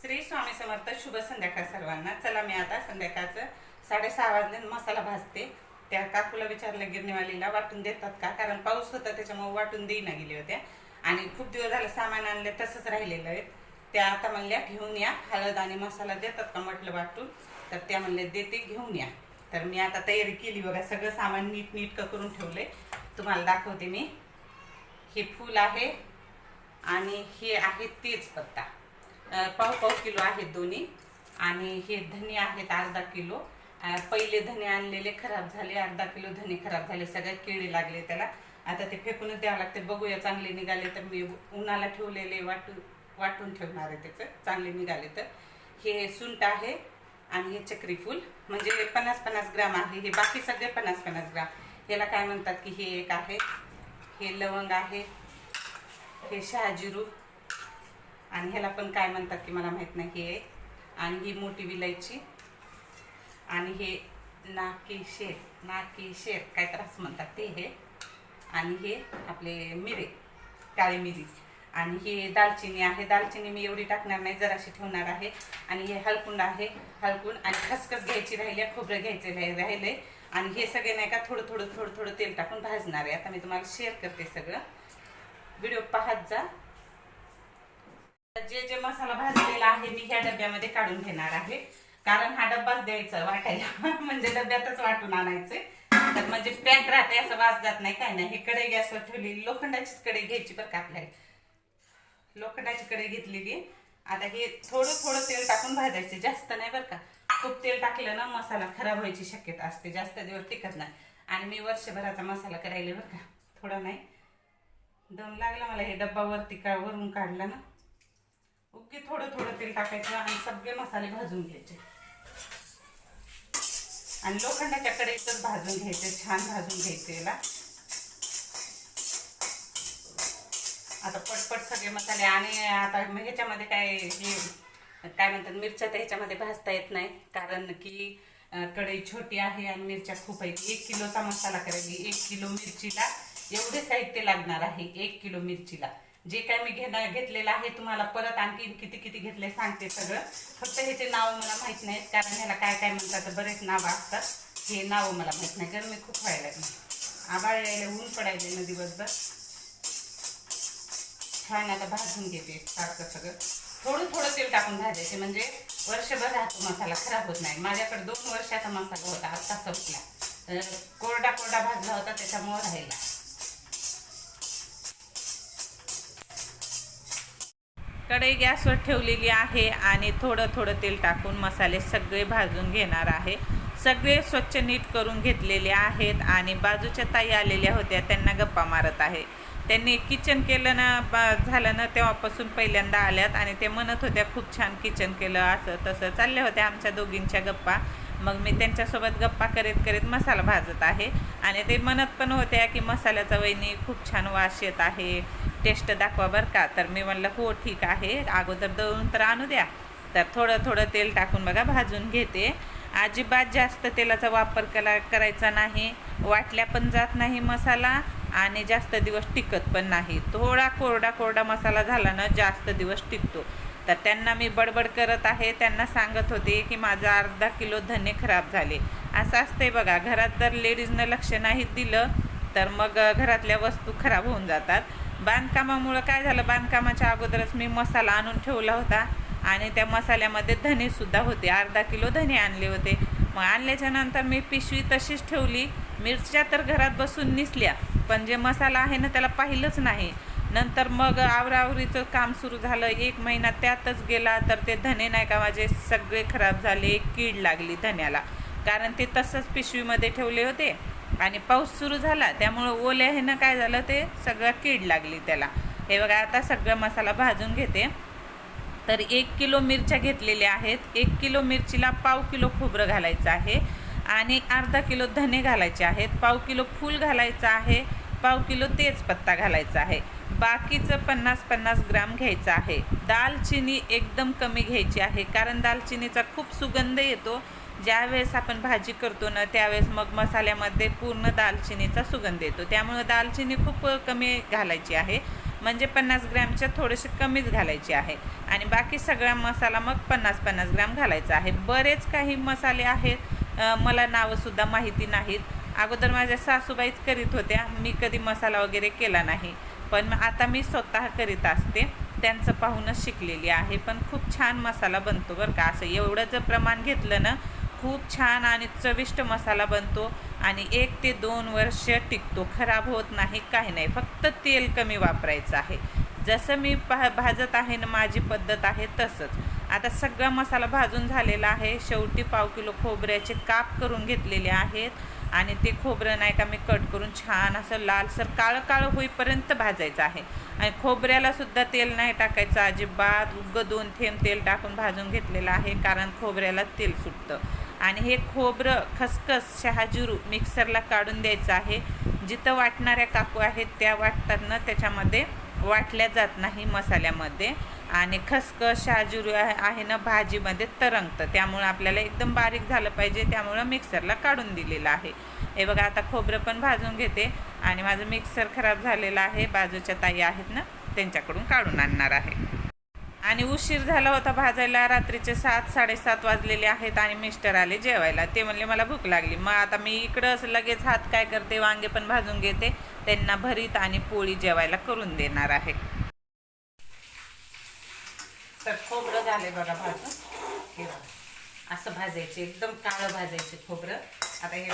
श्री स्वामी समर्थ शुभ संध्याकाळ सर्वांना. चला मी आता संध्याकाळचं साडेसहा वाजले मसाला भाजते. त्या काकूला विचारलं गिरणीवालीला वाटून देतात का? कारण पाऊस होता त्याच्यामुळे वाटून देईना गेल्या होत्या. आणि खूप दिवस झालं सामान आणले तसंच राहिलेलं आहे. त्या आता म्हणल्या घेऊन या हळद आणि मसाला देतात का? म्हटलं वाटून. तर त्या म्हणल्या देते घेऊन या. तर मी आता तयारी केली बघा सगळं सामान नीट नीटकं करून ठेवलंय. तुम्हाला दाखवते मी. हे फूल आहे आणि हे आहे तेजपत्ता. अं, पाव पाव किलो आहेत दोन्ही. आणि हे धने आहेत अर्धा किलो. पहिले धने आणलेले खराब झाले अर्धा किलो धने खराब झाले सगळ्या किडे लागले त्याला. आता ते फेकूनच द्यावं लागते. बघूया चांगले निघाले तर. मी उन्हाला ठेवलेले वाटू वाटून ठेवणार आहे त्याचं. चांगले निघाले तर. हे सुंट आहे आणि हे चक्रीफूल म्हणजे पन्नास पन्नास ग्राम आहे. हे बाकी सगळे पन्नास पन्नास ग्राम. याला काय म्हणतात की हे एक आहे. हे लवंग आहे. हे शहाजिरू. आणि ह्याला पण काय म्हणतात की मला माहीत नाही हे आणि ही मोठी विलायची. आणि हे नाकी शेर नाकी शेर काय त्रास म्हणतात ते हे. आणि हे आपले मिरे काळी मिरी. आणि हे दालचिनी आहे. दालचिनी मी एवढी टाकणार नाही जराशी ठेवणार आहे. आणि हे हलकुंड आहे हळकुंड आणि खसखस घ्यायची राहिली खोबरं घ्यायचे राहिले आणि हे सगळे नाही का थोडं थोडं थोडं थोडं तेल टाकून भाजणार आहे. आता मी तुम्हाला शेअर करते सगळं. व्हिडिओ पाहत जा. जे जे मसाला भाजलेला आहे मी ह्या डब्यामध्ये काढून घेणार आहे. कारण हा डब्बाच द्यायचा वाटायला. म्हणजे डब्यातच वाटून आणायचे. तर म्हणजे पॅक राहते असं वास जात नाही काय नाही. हे कढई गॅसवर ठेवलेली लोखंडाचीच कढई घ्यायची बरं का आपल्याला. लोखंडाची कढई घेतलेली. आता हे थोडं थोडं तेल टाकून भाजायचे. जास्त नाही बरं का. खूप तेल टाकलं ना मसाला खराब व्हायची शक्यता असते. जास्त दिवस टिकत नाही. आणि मी वर्षभराचा मसाला करायला बरं का. थोडा नाही. दम लागला मला हे डब्बा वरती का वरून काढला ना. उगी थोडं थोडं तेल टाकायचं आणि सगळे मसाले भाजून घ्यायचे. आणि लोखंडाच्या कढईतच भाजून घ्यायचे छान भाजून घ्यायचे याला. आता पटपट सगळे मसाले आणि आता ह्याच्यामध्ये काय हे काय म्हणतात मिरच्या तर ह्याच्यामध्ये भाजता येत नाही कारण की कढई छोटी आहे आणि मिरच्या खूप आहेत. एक किलोचा मसाला करायची एक किलो मिरचीला एवढे साहित्य लागणार आहे एक किलो मिरचीला. जे काय मी घेणार घेतलेलं आहे तुम्हाला परत आणखी किती किती घेतले सांगते सगळं. फक्त ह्याचे नाव मला माहीत नाहीत कारण ह्याला काय काय म्हणतात बरेच नावं असतात. हे नाव मला माहीत नाही गरमी खूप व्हायला लागली. आबाळ यायला ऊन पडायले ना दिवसभर. छान आता भाजून घेते सारखं सगळं. थोडं थोडं तेल टाकून भाजायचे म्हणजे वर्षभर राहतो मसाला खराब होत नाही. माझ्याकडे दोन वर्षाचा मसाला होता आता संपला. तर कोरडा कोरडा भाजला होता त्याच्यामुळे राहिला. कढई गॅसवर ठेवलेली आहे आणि थोडं थोडं तेल टाकून मसाले सगळे भाजून घेणार आहे. सगळे स्वच्छ नीट करून घेतलेले आहेत आणि बाजूच्या ताई आलेल्या होत्या त्यांना गप्पा मारत आहे. त्यांनी किचन केलं ना बा झालं ना तेव्हापासून पहिल्यांदा आल्यात आणि ते म्हणत होत्या खूप छान किचन केलं असं तसं. चालल्या होत्या आमच्या दोघींच्या गप्पा. मग मी त्यांच्यासोबत गप्पा करीत करीत मसाला भाजत आहे आणि ते म्हणत पण होत्या की मसाल्याचा वहिनी खूप छान वास येत आहे. टेस्ट दाखवा बरं का. तर मी म्हणलं हो ठीक आहे. अगोदर दळून तर आणू द्या. तर थोडं थोडं तेल टाकून बघा भाजून घेते. अजिबात जास्त तेलाचा वापर कला करायचा नाही. वाटल्या पण जात नाही मसाला आणि जास्त दिवस टिकत पण नाही. थोडा कोरडा कोरडा मसाला झाला ना जास्त दिवस टिकतो. तर त्यांना मी बडबड करत आहे. त्यांना सांगत होते की माझा अर्धा किलो धने खराब झाले. असं असतंय बघा. घरात जर लेडीजनं लक्ष नाही दिलं तर मग घरातल्या वस्तू खराब होऊन जातात. बांधकामामुळं काय झालं? बांधकामाच्या अगोदरच मी मसाला आणून ठेवला होता आणि त्या मसाल्यामध्ये धनेसुद्धा होते. अर्धा किलो धने आणले होते. मग आणल्याच्या नंतर मी पिशवी तशीच ठेवली. मिरच्या तर घरात बसून निसल्या पण जे मसाला आहे ना त्याला पाहिलंच नाही. नंतर मग आवरावरीचं काम सुरू झालं. एक महिना त्यातच गेला तर ते धने नाही का माझे सगळे खराब झाले. कीड लागली धन्याला कारण ते तसंच पिशवीमध्ये ठेवले होते. आणि पाऊस सुरू झाला त्यामुळं ओल्या ह्यानं काय झालं ते? सगळं कीड लागली त्याला. हे बघा आता सगळं मसाला भाजून घेते. तर एक किलो मिरच्या घेतलेल्या आहेत. एक किलो मिरचीला पाव किलो खोबरं घालायचं आहे आणि अर्धा किलो धने घालायचे आहेत. पाव किलो फूल घालायचं आहे. पाव किलो तेजपत्ता घालायचा आहे. बाकीचं पन्नास पन्नास ग्राम घ्यायचं आहे. दालचिनी एकदम कमी घ्यायची आहे कारण दालचिनीचा खूप सुगंध येतो. ज्यावेळेस आपण भाजी करतो ना त्यावेळेस मग मसाल्यामध्ये पूर्ण दालचिनीचा सुगंध येतो. त्यामुळं दालचिनी खूप कमी घालायची आहे. म्हणजे पन्नास ग्रॅमच्या थोडेसे कमीच घालायचे आहे. आणि बाकी सगळा मसाला मग पन्नास पन्नास ग्रॅम घालायचा आहे. बरेच काही मसाले आहेत. मला नावंसुद्धा माहिती नाहीत. अगोदर माझ्या सासूबाईच करीत होत्या. मी कधी मसाला वगैरे केला नाही. पण आता मी स्वतः करीत असते. त्यांचं पाहूनच शिकलेली आहे. पण खूप छान मसाला बनतो बरं का. असं एवढं जर प्रमाण घेतलं ना खूप छान आणि चविष्ट मसाला बनतो आणि एक ते दोन वर्ष टिकतो. खराब होत नाही काही नाही. फक्त तेल कमी वापरायचं आहे. जसं मी भा भाजत आहे ना माझी पद्धत आहे तसंच. आता सगळा मसाला भाजून झालेला आहे. शेवटी पाव किलो खोबऱ्याचे काप करून घेतलेले आहेत. आणि ते खोबरं नाही का मी कट करून छान असं लालसर काळं काळं होईपर्यंत भाजायचं आहे. आणि खोबऱ्यालासुद्धा तेल नाही टाकायचं अजिबात उगं दोन थेंब तेल टाकून भाजून घेतलेलं आहे कारण खोबऱ्याला तेल सुटतं. आणि हे खोबरं खसखस शहाजिरू मिक्सरला काढून द्यायचं आहे. जिथं वाटणाऱ्या काकू आहेत त्या वाटताना त्याच्यामध्ये वाटल्या जात नाही मसाल्यामध्ये. आणि खसखस शहाजिरू आहे ना भाजीमध्ये तरंगतं. त्यामुळं आपल्याला एकदम बारीक झालं पाहिजे. त्यामुळं मिक्सरला काढून दिलेलं आहे. हे बघा आता खोबरं पण भाजून घेते. आणि माझं मिक्सर खराब झालेलं आहे. बाजूच्या ताई आहेत ना त्यांच्याकडून काढून आणणार आहे. आणि उशीर झाला होता भाजायला. रात्रीचे सात साडेसात वाजलेले आहेत आणि मिस्टर आले जेवायला. ते म्हणले मला भूक लागली. मग आता मी इकडंच लगेच हात काय करते वांगे पण भाजून घेते. त्यांना भरीत आणि पोळी जेवायला करून देणार आहे. तर खोबरं झाले बघा भाजून. हे बघा. असं भाजायचे एकदम काळं भाजायचे खोबरं. आता हे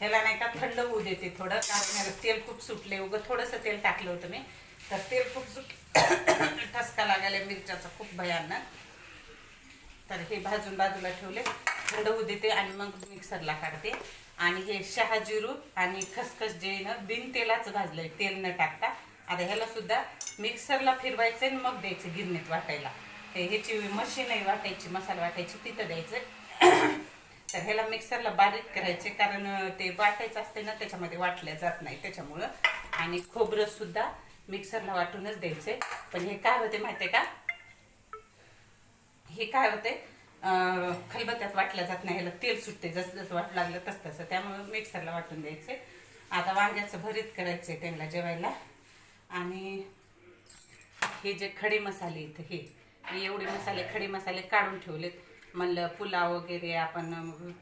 ह्याला नाही का थंड होऊ देते थोडं कारण ह्याला तेल खूप सुटले उगं थोडंसं तेल टाकलं होतं मी. तर तेल खूप सुट ठसका लागायला मिरच्याचा खूप भयानक. तर हे भाजून बाजूला ठेवले. थंड होऊ देते आणि मग मिक्सरला काढते. आणि हे शहा जिरू आणि खसखस जे ना बिन तेलाचं भाजलंय. तेल न टाकता. आता ह्याला सुद्धा मिक्सरला फिरवायचं आणि मग द्यायचं गिरणीत वाटायला. ते ह्याची मशीन आहे वाटायची मसाला वाटायची तिथं द्यायचं. तर ह्याला मिक्सरला बारीक करायचे कारण ते वाटायचं असते ना त्याच्यामध्ये वाटल्या जात नाही त्याच्यामुळं. आणि खोबरं सुद्धा मिक्सरला वाटूनच द्यायचे. पण हे काय होते माहितीये का? हे काय होते? खलबत्त्यात वाटल्या जात नाही ह्याला तेल सुटते जसं जसं वाट लागलं तसं तसं. त्यामुळे मिक्सरला वाटून द्यायचे. आता वांग्याचं भरीत करायचे त्यांना जेवायला. आणि हे जे खडे मसाले इथं हे मी एवढे मसाले खडे मसाले काढून ठेवलेत. म्हणलं पुलाव वगैरे आपण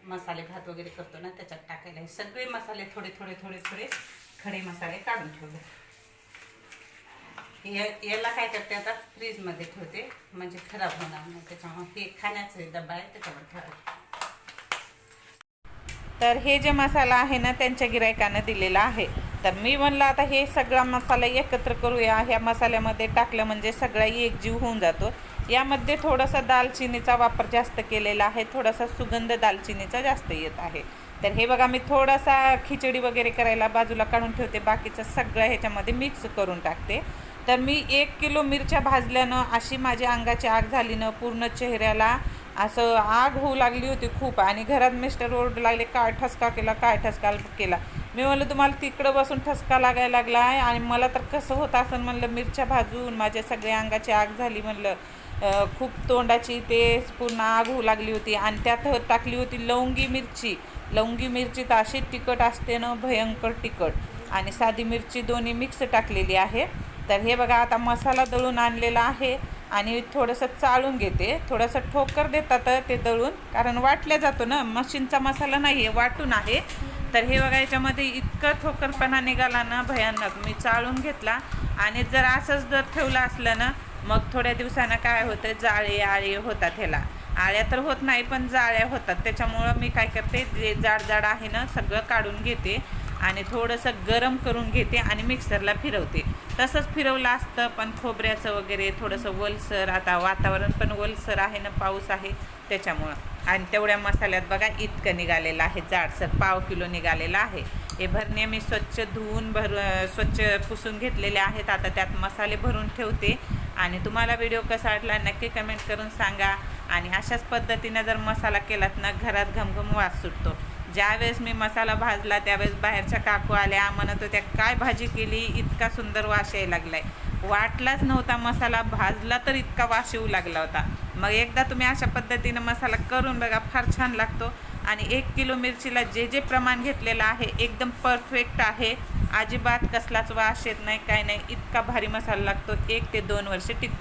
मसाले भात वगैरे करतो ना त्याच्यात टाकायला. हे सगळे मसाले थोडे थोडे थोडे थोडे खडे मसाले काढून ठेवले याला काय करते आता? फ्रीजमध्ये ठेवते. म्हणजे खराब होणार नाही. त्याच्यामुळे हे खाण्याचे डबा आहे त्याच्यावर ठेवायचे. तर हे जे मसाला आहे ना त्यांच्या गिरायकानं दिलेला आहे. तर मी म्हणलं आता हे सगळा मसाला एकत्र करूया. ह्या मसाल्यामध्ये टाकलं म्हणजे सगळा एकजीव होऊन जातो. यामध्ये थोडासा दालचिनीचा वापर जास्त केलेला आहे. थोडासा सुगंध दालचिनीचा जास्त येत आहे. तर हे बघा मी थोडासा खिचडी वगैरे करायला बाजूला काढून ठेवते. बाकीचं सगळं ह्याच्यामध्ये मिक्स करून टाकते. तर मी एक किलो मिरच्या भाजल्यानं अशी माझ्या अंगाची आग झाली ना पूर्ण चेहऱ्याला असं आग होऊ लागली होती खूप. आणि घरात मिस्टर ओरडू लागले काय ठसका केला काय ठसका केला? मी म्हणलं तुम्हाला तिकडं बसून ठसका लागायला लागला आहे आणि मला तर कसं होतं असं? म्हणलं मिरच्या भाजून माझ्या सगळ्या अंगाची आग झाली. म्हणलं खूप तोंडाची ते पूर्ण आग होऊ लागली होती आणि त्यात टाकली होती लवंगी मिरची. लवंगी मिरची तर अशी तिखट असते ना भयंकर तिखट. आणि साधी मिरची दोन्ही मिक्स टाकलेली आहे. तर हे बघा आता मसाला दळून आणलेला आहे आणि थोडंसं चाळून घेते. थोडंसं ठोकर देतात ते दळून कारण वाटल्या जातो ना मशीनचा मसाला नाही आहे वाटून आहे. तर हे बघा याच्यामध्ये इतकं ठोकरपणा निघाला ना भयानक. मी चाळून घेतला आणि जर असंच जर ठेवलं असलं ना मग थोड्या दिवसानं काय होतं जाळे आळे होतात ह्याला. आळ्या तर होत नाही पण जाळ्या होतात. त्याच्यामुळं मी काय करते जे जाड जाड आहे ना सगळं काढून घेते. आणि थोडंसं गरम करून घेते आणि मिक्सरला फिरवते. तसंच फिरवलं असतं पण खोबऱ्याचं वगैरे थोडंसं वलसर आता वातावरण पण वलसर आहे ना पाऊस आहे त्याच्यामुळं. आणि तेवढ्या मसाल्यात बघा इतकं निघालेलं आहे जाडसर पाव किलो निघालेलं आहे. हे भरणे मी स्वच्छ धुवून भर स्वच्छ पुसून घेतलेले आहेत. आता त्यात मसाले भरून ठेवते. आणि तुम्हाला व्हिडिओ कसा वाटला नक्की कमेंट करून सांगा. आणि अशाच पद्धतीनं जर मसाला केलात ना घरात घमघम वास सुटतो. ज्यावेळेस मी मसाला भाजला त्यावेळेस बाहेरच्या काकू आल्या म्हणत होत्या काय भाजी केली इतका सुंदर वास यायला लागलाय. वाटलाच नव्हता मसाला भाजला तर इतका वास येऊ लागला होता. मग एकदा तुम्ही अशा पद्धतीनं मसाला करून बघा फार छान लागतो. आणि एक किलो मिरचीला जे जे प्रमाण घेतलेलं आहे एकदम परफेक्ट आहे. अजिबात कसलाच वास येत नाही काय नाही इतका भारी मसाला लागतो. एक ते दोन वर्ष टिकतो.